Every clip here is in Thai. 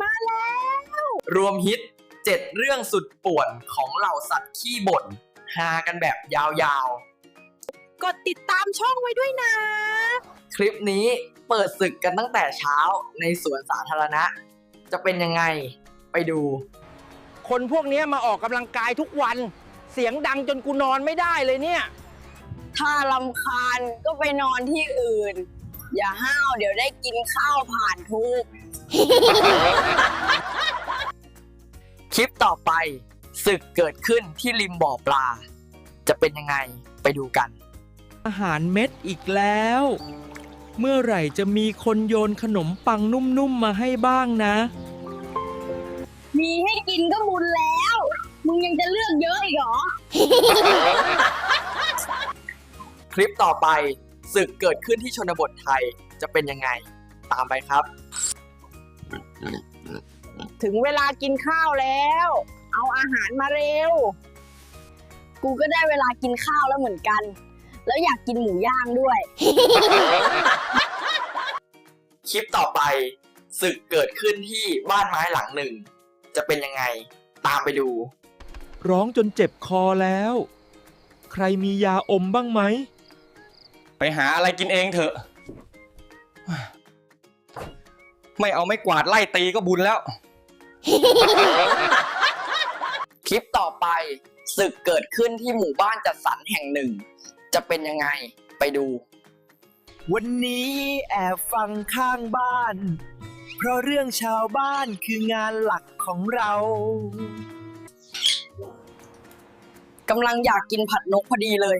มาแล้ว รวมฮิต 7 เรื่องสุดป่วนของเหล่าสัตว์ขี้บ่นฮากันแบบยาวกดติดตามช่องไว้ด้วยนะๆคลิปนี้เปิดศึกกันตั้งแต่เช้าในสวนสาธารณะ จะเป็นยังไงไปดู คนพวกเนี้ยมาออกกำลังกายทุกวัน เสียงดังจนกูนอนไม่ได้เลยเนี่ย ถ้าลำคาญก็ไปนอนที่อื่น อย่าห้าวเดี๋ยวได้กินข้าวผ่านทุก คลิปต่อไปศึกเกิดขึ้นที่ริมบ่อปลา จะเป็นยังไงไปดูกัน อาหารเม็ดอีกแล้ว เมื่อไหร่จะมีคนโยนขนมปังนุ่มๆมาให้บ้างนะ มีให้กินก็บุญแล้ว มึงยังจะเลือกเยอะอีกเหรอ คลิปต่อไปศึกเกิดขึ้นที่ชนบทไทยจะเป็นยังไง ตามไปครับ ถึงเวลากินข้าวแล้ว เอาอาหารมาเร็ว กูก็ได้เวลากินข้าวแล้วเหมือนกัน แล้วอยากกินหมูย่างด้วย คลิปต่อไปศึกเกิดขึ้นที่บ้านไม้หลังหนึ่ง จะเป็นยังไงตามไปดู ร้องจนเจ็บคอแล้ว ใครมียาอมบ้างไหม ไปหาอะไรกินเองเถอะ ไม่เอาไม่กวาดไล่ตีก็บุญแล้ว คลิปต่อไปศึกเกิดขึ้นที่หมู่บ้านจัดสรรแห่งหนึ่ง จะเป็นยังไงไปดู วันนี้แอบฟังข้างบ้าน เพราะเรื่องชาวบ้านคืองานหลักของเรา กำลังอยากกินผัดนกพอดีเลย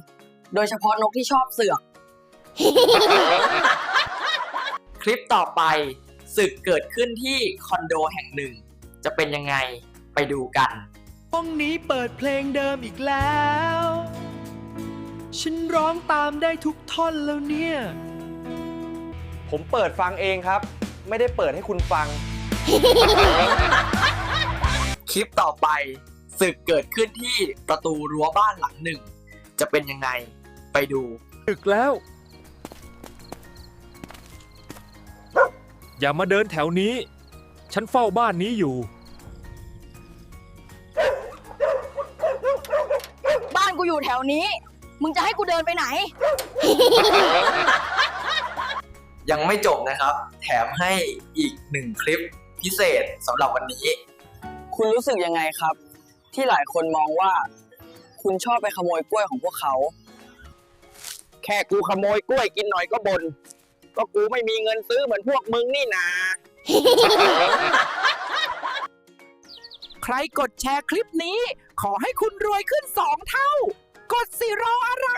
โดยเฉพาะนกที่ชอบเสือก คลิปต่อไป ศึกเกิดขึ้นที่คอนโดแห่งหนึ่ง จะเป็นยังไงไปดูกัน ห้องนี้เปิดเพลงเดิมอีกแล้ว ฉันร้องตามได้ทุกท่อนแล้วเนี่ย ผมเปิดฟังเองครับ ไม่ได้เปิดให้คุณฟัง คลิปต่อไปศึกเกิดขึ้นที่ประตูรั้วบ้านหลังหนึ่ง จะเป็นยังไงไปดู ดึกแล้ว อย่ามาเดินแถวนี้ ฉันเฝ้าบ้านนี้อยู่ บ้านกูอยู่แถวนี้ มึงจะให้กูเดินไปไหน ยังไม่จบนะครับ แถมให้อีกหนึ่งคลิปพิเศษสำหรับวันนี้ คุณรู้สึกยังไงครับ ที่หลายคนมองว่า คุณชอบไปขโมยกล้วยของพวกเขา แค่กูขโมยกล้วยกินหน่อยก็บน่น ก็กูไม่มีเงินซื้อเหมือนพวกมึงนี่นาใครกดแชร์คลิปนี้ ขอให้คุณรวยขึ้นสองเท่า กดสิรออะไร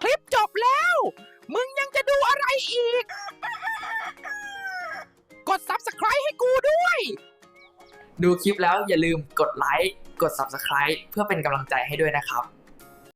คลิปจบแล้ว มึงยังจะดูอะไรอีก กด subscribe ให้กูด้วย ดูคลิปแล้วอย่าลืมกดไลค์ กด Subscribe เพื่อเป็นกำลังใจให้ด้วยนะครับ